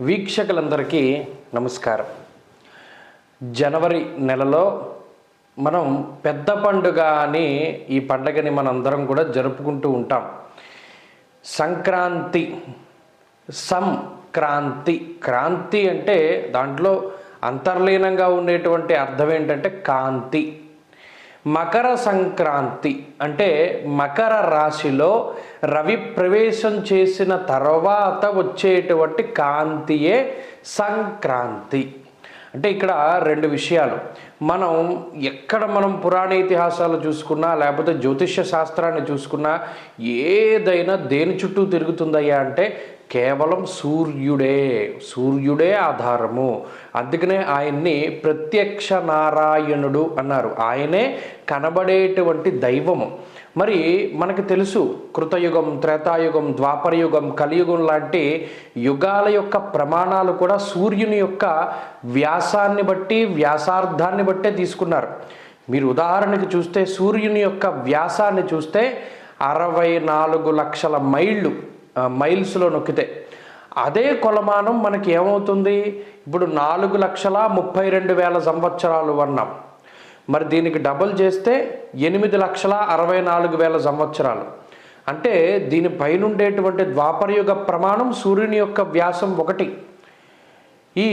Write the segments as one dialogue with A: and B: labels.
A: వీక్షకులందరికీ నమస్కారం. జనవరి నెలలో మనం పెద్ద పండుగ అని ఈ పండుగని మనందరం కూడా జరుపుకుంటూ ఉంటాం. సంక్రాంతి సంక్రాంతి క్రాంతి అంటే దాంట్లో అంతర్లీనంగా ఉండేటువంటి అర్థం ఏంటంటే కాంతి. మకర సంక్రాంతి అంటే మకర రాశిలో రవి ప్రవేశం చేసిన తర్వాత వచ్చేటువంటి కాంతియే సంక్రాంతి. అంటే ఇక్కడ రెండు విషయాలు. మనం ఎక్కడ మనం పురాణ ఇతిహాసాలు చూసుకున్నా లేకపోతే జ్యోతిష్య శాస్త్రాన్ని చూసుకున్నా ఏదైనా దేని చుట్టూ తిరుగుతుందయ్యా అంటే కేవలం సూర్యుడే సూర్యుడే ఆధారము. అందుకనే ఆయన్ని ప్రత్యక్ష నారాయణుడు అన్నారు. ఆయనే కనబడేటువంటి దైవము. మరి మనకు తెలుసు కృతయుగం త్రేతాయుగం ద్వాపరయుగం కలియుగం లాంటి యుగాల యొక్క ప్రమాణాలు కూడా సూర్యుని యొక్క వ్యాసాన్ని బట్టి వ్యాసార్థాన్ని బట్టే తీసుకున్నారు. మీరు ఉదాహరణకి చూస్తే సూర్యుని యొక్క వ్యాసాన్ని చూస్తే అరవై నాలుగు లక్షల మైళ్ళు మైల్స్లో నొక్కితే. అదే కొలమానం మనకి ఏమవుతుంది? ఇప్పుడు నాలుగు లక్షల ముప్పై రెండు వేల సంవత్సరాలు అన్నాం మరి దీనికి డబుల్ చేస్తే ఎనిమిది లక్షల అరవై నాలుగు వేల సంవత్సరాలు. అంటే దీని పైనుండేటువంటి ద్వాపరయుగ ప్రమాణం సూర్యుని యొక్క వ్యాసం ఒకటి. ఈ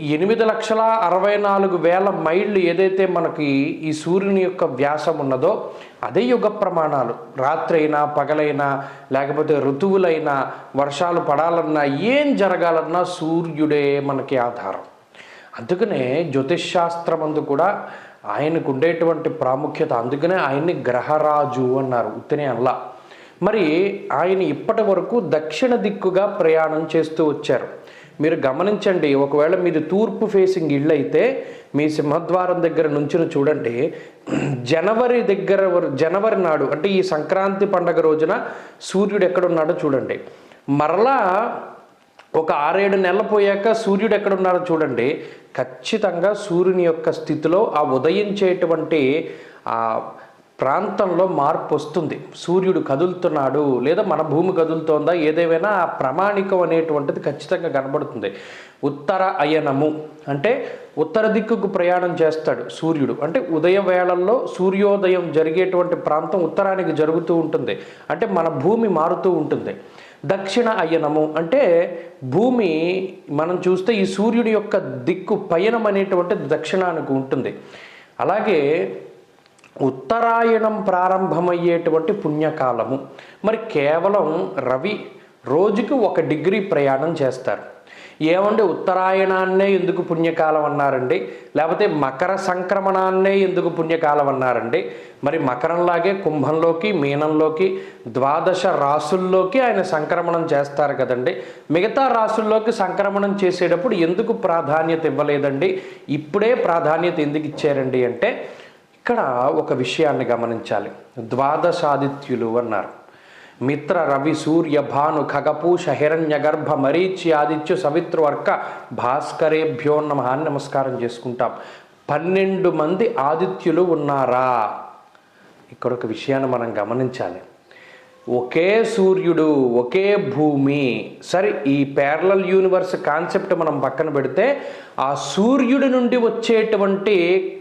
A: ఎనిమిది లక్షల అరవై నాలుగు వేల మైళ్ళు ఏదైతే మనకి ఈ సూర్యుని యొక్క వ్యాసం ఉన్నదో అదే యుగ ప్రమాణాలు. రాత్రి అయినా పగలైనా లేకపోతే ఋతువులైనా వర్షాలు పడాలన్నా ఏం జరగాలన్నా సూర్యుడే మనకి ఆధారం. అందుకనే జ్యోతిష్ శాస్త్రం అందు కూడా ఆయనకు ఉండేటువంటి ప్రాముఖ్యత. అందుకనే ఆయన్ని గ్రహరాజు అన్నారు ఉత్తనే అల్లా మరి ఆయన ఇప్పటి వరకు దక్షిణ దిక్కుగా ప్రయాణం చేస్తూ వచ్చారు. మీరు గమనించండి ఒకవేళ మీది తూర్పు ఫేసింగ్ ఇల్లు అయితే మీ సింహద్వారం దగ్గర నుంచుని చూడండి. జనవరి దగ్గర జనవరి నాడు అంటే ఈ సంక్రాంతి పండగ రోజున సూర్యుడు ఎక్కడున్నాడో చూడండి. మరలా ఒక ఆరేడు నెలలు పోయాక సూర్యుడు ఎక్కడున్నాడో చూడండి. ఖచ్చితంగా సూర్యుని యొక్క స్థితిలో ఆ ఉదయించేటువంటి ఆ ప్రాంతంలో మార్పు వస్తుంది. సూర్యుడు కదులుతున్నాడు లేదా మన భూమి కదులుతోందా ఏదేమైనా ఆ ప్రామాణికం అనేటువంటిది ఖచ్చితంగా కనబడుతుంది. ఉత్తర అయనము అంటే ఉత్తర దిక్కుకు ప్రయాణం చేస్తాడు సూర్యుడు. అంటే ఉదయ వేళల్లో సూర్యోదయం జరిగేటువంటి ప్రాంతం ఉత్తరానికి జరుగుతూ ఉంటుంది. అంటే మన భూమి మారుతూ ఉంటుంది. దక్షిణ అయనము అంటే భూమి మనం చూస్తే ఈ సూర్యుడి యొక్క దిక్కు పయనం అనేటువంటి దక్షిణానికి ఉంటుంది. అలాగే ఉత్తరాయణం ప్రారంభమయ్యేటువంటి పుణ్యకాలము. మరి కేవలం రవి రోజుకి ఒక డిగ్రీ ప్రయాణం చేస్తారు. ఏమంటే ఉత్తరాయణాన్నే ఎందుకు పుణ్యకాలం అన్నారండి? లేకపోతే మకర సంక్రమణాన్నే ఎందుకు పుణ్యకాలం అన్నారండి? మరి మకరంలాగే కుంభంలోకి మీనంలోకి ద్వాదశ రాసుల్లోకి ఆయన సంక్రమణం చేస్తారు కదండి. మిగతా రాసుల్లోకి సంక్రమణం చేసేటప్పుడు ఎందుకు ప్రాధాన్యత ఇవ్వలేదండి? ఇప్పుడే ప్రాధాన్యత ఎందుకు ఇచ్చారండి అంటే ఇక్కడ ఒక విషయాన్ని గమనించాలి. ద్వాదశాదిత్యులు అన్నారు. మిత్ర రవి సూర్య భాను ఖగపూష హిరణ్య గర్భ మరీచి ఆదిత్య సవిత్రువర్క భాస్కరేభ్యో నమ అని నమస్కారం చేసుకుంటాం. పన్నెండు మంది ఆదిత్యులు ఉన్నారా? ఇక్కడ ఒక విషయాన్ని మనం గమనించాలి. ఒకే సూర్యుడు ఒకే భూమి. సరే ఈ ప్యారలల్ యూనివర్స్ కాన్సెప్ట్ మనం పక్కన పెడితే ఆ సూర్యుడి నుండి వచ్చేటువంటి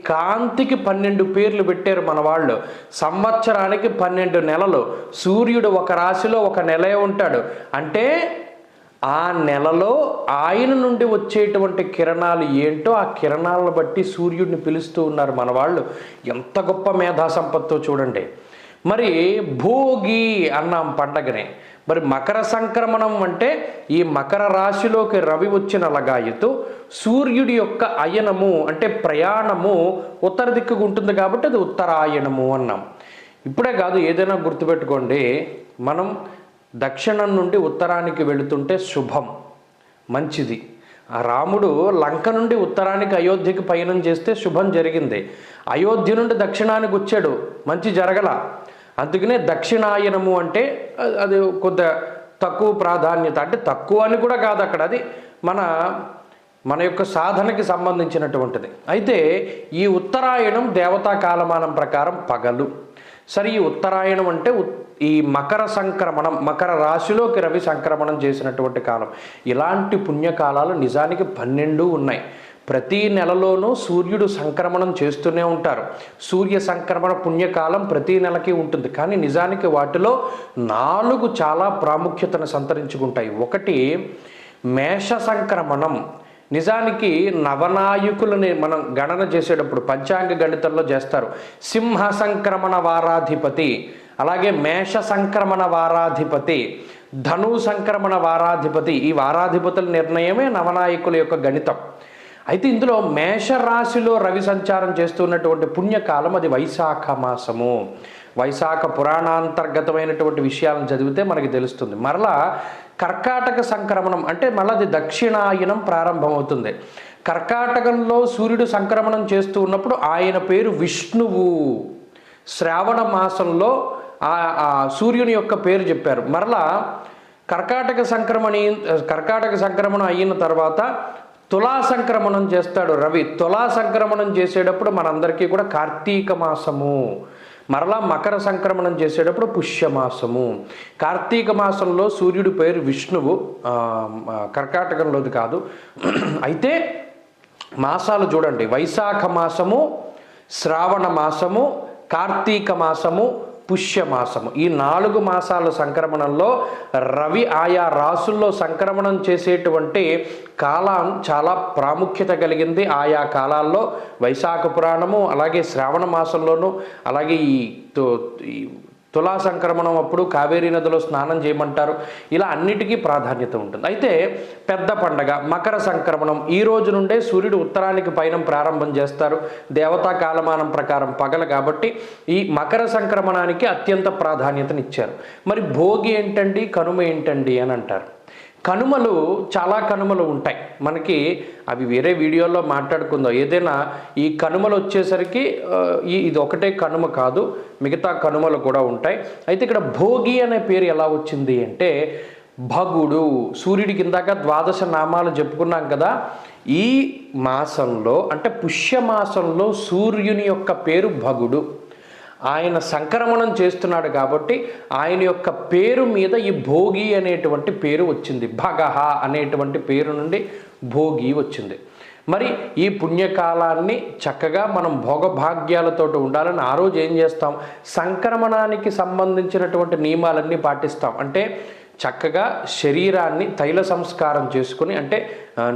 A: కాంతికి పన్నెండు పేర్లు పెట్టారు మన వాళ్ళు. సంవత్సరానికి పన్నెండు నెలలు. సూర్యుడు ఒక రాశిలో ఒక నెలే ఉంటాడు. అంటే ఆ నెలలో ఆయన నుండి వచ్చేటువంటి కిరణాలు ఏంటో ఆ కిరణాలను బట్టి సూర్యుడిని పిలుస్తూ ఉన్నారు మన వాళ్ళు. ఎంత గొప్ప మేధా సంపత్తో చూడండి. మరి భోగి అన్నాం పండగనే. మరి మకర సంక్రమణం అంటే ఈ మకర రాశిలోకి రవి వచ్చిన లగాయతు సూర్యుడి యొక్క అయనము అంటే ప్రయాణము ఉత్తర దిక్కుకు ఉంటుంది కాబట్టి అది ఉత్తరాయణము అన్నాం. ఇప్పుడే కాదు ఏదైనా గుర్తుపెట్టుకోండి మనం దక్షిణం నుండి ఉత్తరానికి వెళుతుంటే శుభం మంచిది. ఆ రాముడు లంక నుండి ఉత్తరానికి అయోధ్యకి పయనం చేస్తే శుభం జరిగింది. అయోధ్య నుండి దక్షిణానికి వచ్చాడు మంచి జరగల. అందుకనే దక్షిణాయనము అంటే అది కొంత తక్కువ ప్రాధాన్యత. అంటే తక్కువ అని కూడా కాదు అక్కడ. అది మన మన యొక్క సాధనకి సంబంధించినటువంటిది. అయితే ఈ ఉత్తరాయణం దేవతా కాలమానం ప్రకారం పగలు. సరే ఈ ఉత్తరాయణం అంటే ఈ మకర సంక్రమణం మకర రాశిలోకి రవి సంక్రమణం చేసినటువంటి కాలం. ఇలాంటి పుణ్యకాలాలు నిజానికి పన్నెండు ఉన్నాయి. ప్రతి నెలలోనూ సూర్యుడు సంక్రమణం చేస్తూనే ఉంటారు. సూర్య సంక్రమణ పుణ్యకాలం ప్రతి నెలకి ఉంటుంది. కానీ నిజానికి వాటిలో నాలుగు చాలా ప్రాముఖ్యతను సంతరించుకుంటాయి. ఒకటి మేష సంక్రమణం. నిజానికి నవనాయకులని మనం గణన చేసేటప్పుడు పంచాంగ గణితంలో చేస్తారు. సింహ సంక్రమణ వారాధిపతి అలాగే మేష సంక్రమణ వారాధిపతి ధను సంక్రమణ వారాధిపతి. ఈ వారాధిపతుల నిర్ణయమే నవనాయకుల యొక్క గణితం. అయితే ఇందులో మేషరాశిలో రవి సంచారం చేస్తున్నటువంటి పుణ్యకాలం అది వైశాఖ మాసము. వైశాఖ పురాణాంతర్గతమైనటువంటి విషయాలను చదివితే మనకి తెలుస్తుంది. మరలా కర్కాటక సంక్రమణం అంటే మళ్ళీ అది దక్షిణాయనం ప్రారంభమవుతుంది. కర్కాటకంలో సూర్యుడు సంక్రమణం చేస్తూ ఉన్నప్పుడు ఆయన పేరు విష్ణువు. శ్రావణ మాసంలో ఆ ఆ సూర్యుని యొక్క పేరు చెప్పారు. మరలా కర్కాటక సంక్రమణ కర్కాటక సంక్రమణం అయిన తర్వాత తులా సంక్రమణం చేస్తాడు రవి. తులా సంక్రమణం చేసేటప్పుడు మనందరికీ కూడా కార్తీక మాసము. మరలా మకర సంక్రమణం చేసేటప్పుడు పుష్యమాసము. కార్తీక మాసంలో సూర్యుడి పేరు విష్ణువు. కర్కాటకంలోది కాదు. అయితే మాసాలు చూడండి. వైశాఖ మాసము శ్రావణ మాసము కార్తీక మాసము పుష్యమాసము. ఈ నాలుగు మాసాల సంక్రమణంలో రవి ఆయా రాసుల్లో సంక్రమణం చేసేటువంటి కాలం చాలా ప్రాముఖ్యత కలిగింది. ఆయా కాలాల్లో వైశాఖ పురాణము అలాగే శ్రావణ మాసంలోనూ అలాగే ఈ తో- తులా సంక్రమణం అప్పుడు కావేరీ నదిలో స్నానం చేయమంటారు. ఇలా అన్నిటికీ ప్రాధాన్యత ఉంటుంది. అయితే పెద్ద పండగ మకర సంక్రమణం ఈ రోజు నుండే సూర్యుడు ఉత్తరానికి పైన ప్రారంభం చేస్తారు. దేవతా కాలమానం ప్రకారం పగల కాబట్టి ఈ మకర సంక్రమణానికి అత్యంత ప్రాధాన్యతనిచ్చారు. మరి భోగి ఏంటండి కనుమ ఏంటండి అని అంటారు. కనుమలు చాలా కనుమలు ఉంటాయి. మనకి అవి వేరే వీడియోలో మాట్లాడుకుందాం. ఏదైనా ఈ కనుమలు వచ్చేసరికి ఈ ఇది ఒకటే కనుమ కాదు మిగతా కనుమలు కూడా ఉంటాయి. అయితే ఇక్కడ భోగి అనే పేరు ఎలా వచ్చింది అంటే భగుడు సూర్యుడి కిందాక ద్వాదశ నామాలు చెప్పుకున్నాం కదా ఈ మాసంలో అంటే పుష్యమాసంలో సూర్యుని యొక్క పేరు భగుడు. ఆయన సంక్రమణం చేస్తున్నాడు కాబట్టి ఆయన యొక్క పేరు మీద ఈ భోగి అనేటువంటి పేరు వచ్చింది. భగహ అనేటువంటి పేరు నుండి భోగి వచ్చింది. మరి ఈ పుణ్యకాలాన్ని చక్కగా మనం భోగభాగ్యాలతో ఉండాలని ఆ రోజు ఏం చేస్తాం? సంక్రమణానికి సంబంధించినటువంటి నియమాలన్నీ పాటిస్తాం. అంటే చక్కగా శరీరాన్ని తైల సంస్కారం చేసుకుని అంటే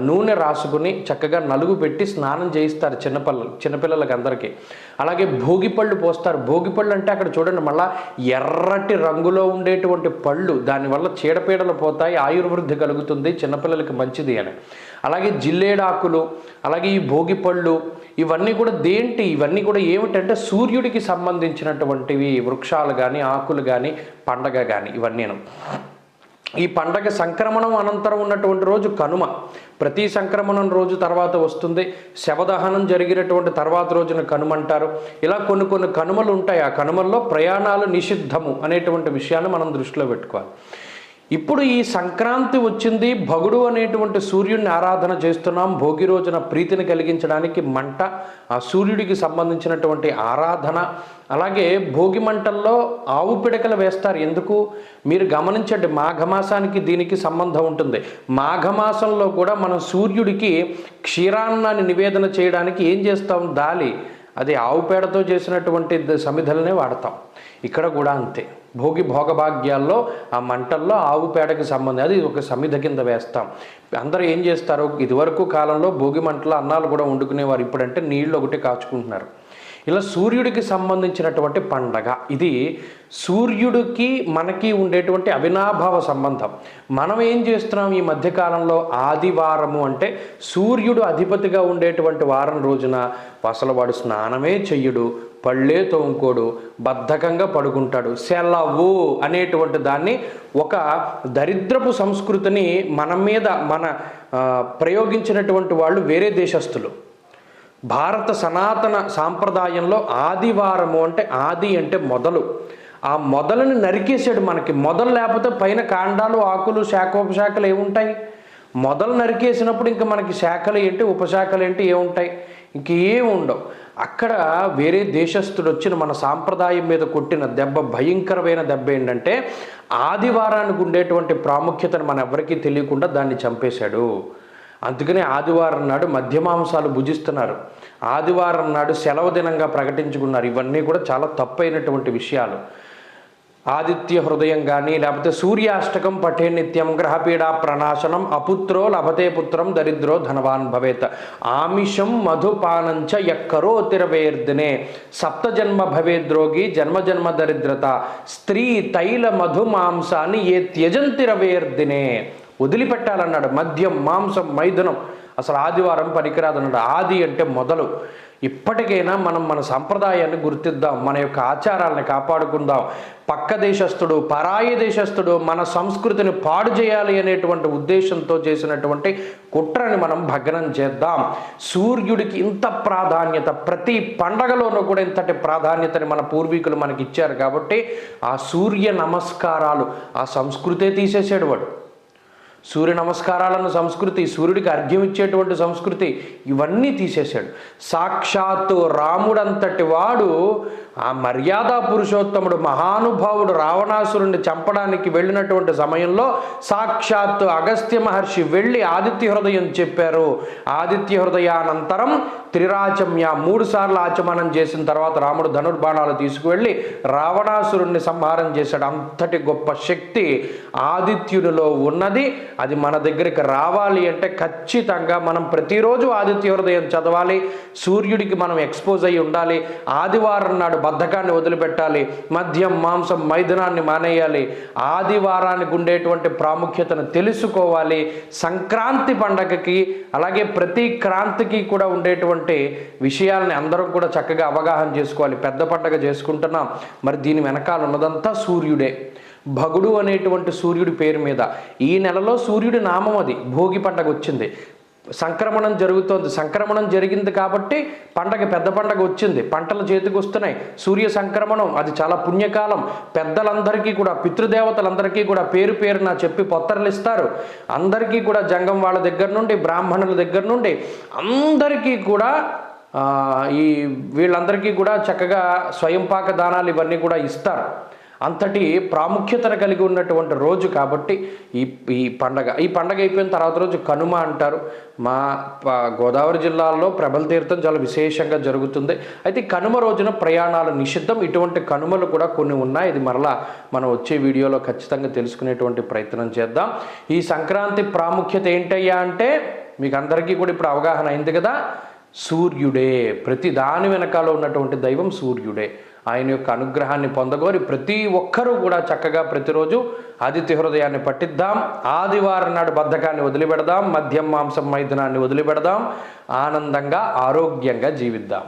A: నూనె రాసుకుని చక్కగా నలుగు పెట్టి స్నానం చేయిస్తారు చిన్నపిల్లలు చిన్నపిల్లలకి అందరికీ. అలాగే భోగిపళ్ళు పోస్తారు. భోగిపళ్ళు అంటే అక్కడ చూడండి మళ్ళా ఎర్రటి రంగులో ఉండేటువంటి పళ్ళు. దానివల్ల చీడపీడలు పోతాయి ఆయుర్వృద్ధి కలుగుతుంది చిన్నపిల్లలకి మంచిది అని. అలాగే జిల్లేడాకులు అలాగే ఈ భోగిపళ్ళు ఇవన్నీ కూడా దేంటి ఇవన్నీ కూడా ఏమిటంటే సూర్యుడికి సంబంధించినటువంటివి వృక్షాలు కానీ ఆకులు కానీ పండగ కానీ ఇవన్నీను. ఈ పండగ సంక్రమణం అనంతరం ఉన్నటువంటి రోజు కనుమ. ప్రతి సంక్రమణం రోజు తర్వాత వస్తుంది. శవదహనం జరిగినటువంటి తర్వాత రోజున కనుమంటారు. ఇలా కొన్ని కొన్ని కనుమలు ఉంటాయి. ఆ కనుమల్లో ప్రయాణాలు నిషిద్ధము అనేటువంటి విషయాన్ని మనం దృష్టిలో పెట్టుకోవాలి. ఇప్పుడు ఈ సంక్రాంతి వచ్చింది భగుడు అనేటువంటి సూర్యుడిని ఆరాధన చేస్తున్నాం భోగి రోజున ప్రీతిని కలిగించడానికి మంట ఆ సూర్యుడికి సంబంధించినటువంటి ఆరాధన. అలాగే భోగి మంటల్లో ఆవు పిడకలు వేస్తారు. ఎందుకు? మీరు గమనించండి మాఘమాసానికి దీనికి సంబంధం ఉంటుంది. మాఘమాసంలో కూడా మనం సూర్యుడికి క్షీరాన్నాన్ని నివేదన చేయడానికి ఏం చేస్తాం? దాలి. అది ఆవు పేడతో చేసినటువంటి సమిధలనే వాడతాం. ఇక్కడ కూడా అంతే. భోగి భోగభాగ్యాల్లో ఆ మంటల్లో ఆవు పేడకి సంబంధం. అది ఒక సమిధ కింద వేస్తాం. అందరూ ఏం చేస్తారు? ఇదివరకు కాలంలో భోగి మంటలో అన్నాలు కూడా వండుకునేవారు. ఇప్పుడంటే నీళ్ళు ఒకటి కాచుకుంటున్నారు. ఇలా సూర్యుడికి సంబంధించినటువంటి పండగ. ఇది సూర్యుడికి మనకి ఉండేటువంటి అవినాభావ సంబంధం. మనం ఏం చేస్తున్నాం ఈ మధ్యకాలంలో ఆదివారము అంటే సూర్యుడు అధిపతిగా ఉండేటువంటి వారం రోజున అసలు వాడు స్నానమే చెయ్యడు పళ్ళే తోముకోడు బద్ధకంగా పడుకుంటాడు. సెలవు అనేటువంటి దాన్ని ఒక దరిద్రపు సంస్కృతిని మన మీద మన ప్రయోగించినటువంటి వాళ్ళు వేరే దేశస్తులు భారత సనాతన సాంప్రదాయంలో ఆదివారము అంటే ఆది అంటే మొదలు. ఆ మొదలని నరికేసాడు మనకి. మొదలు లేకపోతే పైన కాండాలు ఆకులు శాఖోపశాఖలు ఏముంటాయి? మొదలు నరికేసినప్పుడు ఇంకా మనకి శాఖలు ఏంటి ఉపశాఖలు ఏంటి ఏముంటాయి? ఇంకేం ఉండవు. అక్కడ వేరే దేశస్థుడు వచ్చిన మన సాంప్రదాయం మీద కొట్టిన దెబ్బ భయంకరమైన దెబ్బ ఏంటంటే ఆదివారానికి ఉండేటువంటి ప్రాముఖ్యతను మన ఎవరికీ తెలియకుండా దాన్ని చంపేశాడు. అందుకనే ఆదివారం నాడు మధ్య మాంసాలు భుజిస్తున్నారు. ఆదివారం నాడు సెలవు దినంగా ప్రకటించుకున్నారు. ఇవన్నీ కూడా చాలా తప్పైనటువంటి విషయాలు. ఆదిత్య హృదయం కానీ లేకపోతే సూర్యాష్టకం పఠే నిత్యం గ్రహపీడా ప్రణాశనం అపుత్రో లభతే పుత్రం దరిద్రో ధనవాన్ భవేత్. ఆమిషం మధుపానంచ ఎక్కరో తిరవేర్దినే. సప్తజన్మ భవేద్రోగి జన్మజన్మ దరిద్రత. స్త్రీ తైల మధు మాంసాన్ని ఏ త్యజంతిరవేర్దినే వదిలిపెట్టాలన్నాడు. మద్యం మాంసం మైదనం. అసలు ఆదివారం పనికిరాదన్నాడు ఆది అంటే మొదలు. ఇప్పటికైనా మనం మన సంప్రదాయాన్ని గుర్తిద్దాం. మన యొక్క ఆచారాలను కాపాడుకుందాం. పక్క దేశస్థుడు పరాయి దేశస్థుడు మన సంస్కృతిని పాడు చేయాలి అనేటువంటి ఉద్దేశంతో చేసినటువంటి కుట్రని మనం భగ్నం చేద్దాం. సూర్యుడికి ఇంత ప్రాధాన్యత ప్రతి పండగలోనూ కూడా ఇంతటి ప్రాధాన్యతని మన పూర్వీకులు మనకి ఇచ్చారు కాబట్టి ఆ సూర్య నమస్కారాలు ఆ సంస్కృతే తీసేసాడు వాడు. సూర్య నమస్కారాలను సంస్కృతి సూర్యుడికి అర్ఘ్యం ఇచ్చేటువంటి సంస్కృతి ఇవన్నీ తీసేశాడు. సాక్షాత్తు రాముడంతటి వాడు ఆ మర్యాద పురుషోత్తముడు మహానుభావుడు రావణాసురుణ్ణి చంపడానికి వెళ్ళినటువంటి సమయంలో సాక్షాత్తు అగస్త్య మహర్షి వెళ్ళి ఆదిత్య హృదయం చెప్పారు. ఆదిత్య హృదయానంతరం త్రిరాచమ్య మూడు సార్లు ఆచమనం చేసిన తర్వాత రాముడు ధనుర్బాణాలు తీసుకువెళ్ళి రావణాసురుణ్ణి సంహారం చేశాడు. అంతటి గొప్ప శక్తి ఆదిత్యునిలో ఉన్నది. అది మన దగ్గరికి రావాలి అంటే ఖచ్చితంగా మనం ప్రతిరోజు ఆదిత్య హృదయం చదవాలి. సూర్యుడికి మనం ఎక్స్పోజ్ అయి ఉండాలి. ఆదివారం నాడు బద్ధకాన్ని వదిలిపెట్టాలి. మద్యం మాంసం మైథునాన్ని మానేయాలి. ఆదివారానికి ఉండేటువంటి ప్రాముఖ్యతను తెలుసుకోవాలి. సంక్రాంతి పండగకి అలాగే ప్రతి క్రాంతికి కూడా ఉండేటువంటి విషయాల్ని అందరం కూడా చక్కగా అవగాహన చేసుకోవాలి. పెద్ద పండగ చేసుకుంటున్నాం. మరి దీని వెనకాల ఉన్నదంతా సూర్యుడే. భగుడు అనేటువంటి సూర్యుడి పేరు మీద. ఈ నెలలో సూర్యుడి నామం అది. భోగి పండగ వచ్చింది. సంక్రమణం జరుగుతోంది. సంక్రమణం జరిగింది కాబట్టి పండగ పెద్ద పండగ వచ్చింది. పంటలు చేతికి వస్తున్నాయి. సూర్య సంక్రమణం అది చాలా పుణ్యకాలం. పెద్దలందరికీ కూడా పితృదేవతలందరికీ కూడా పేరు పేరున చెప్పి పొత్తర్లు ఇస్తారు అందరికీ కూడా జంగం వాళ్ళ దగ్గర నుండి బ్రాహ్మణుల దగ్గర నుండి అందరికీ కూడా ఈ వీళ్ళందరికీ కూడా చక్కగా స్వయంపాక దానాలు ఇవన్నీ కూడా ఇస్తారు. అంతటి ప్రాముఖ్యతను కలిగి ఉన్నటువంటి రోజు కాబట్టి ఈ ఈ పండగ. ఈ పండగ అయిపోయిన తర్వాత రోజు కనుమ అంటారు. మా ప- గోదావరి జిల్లాలో ప్రబల తీర్థం చాలా విశేషంగా జరుగుతుంది. అయితే కనుమ రోజున ప్రయాణాలు నిషిద్ధం. ఇటువంటి కనుమలు కూడా కొన్ని ఉన్నాయి. ఇది మరలా మనం వచ్చే వీడియోలో ఖచ్చితంగా తెలుసుకునేటువంటి ప్రయత్నం చేద్దాం. ఈ సంక్రాంతి ప్రాముఖ్యత ఏంటయ్యా అంటే మీకు అందరికీ కూడా ఇప్పుడు అవగాహన అయింది కదా? సూర్యుడే. ప్రతి దాని వెనకాల ఉన్నటువంటి దైవం సూర్యుడే. ఆయన యొక్క అనుగ్రహాన్ని పొందగోరి ప్రతి ఒక్కరూ కూడా చక్కగా ప్రతిరోజు ఆదిత్య హృదయాన్ని పట్టిద్దాం ఆదివారం నాడు బద్ధకాన్ని వదిలిపెడదాం. మద్యం మాంసం మైథునాన్ని వదిలిపెడదాం. ఆనందంగా ఆరోగ్యంగా జీవిద్దాం.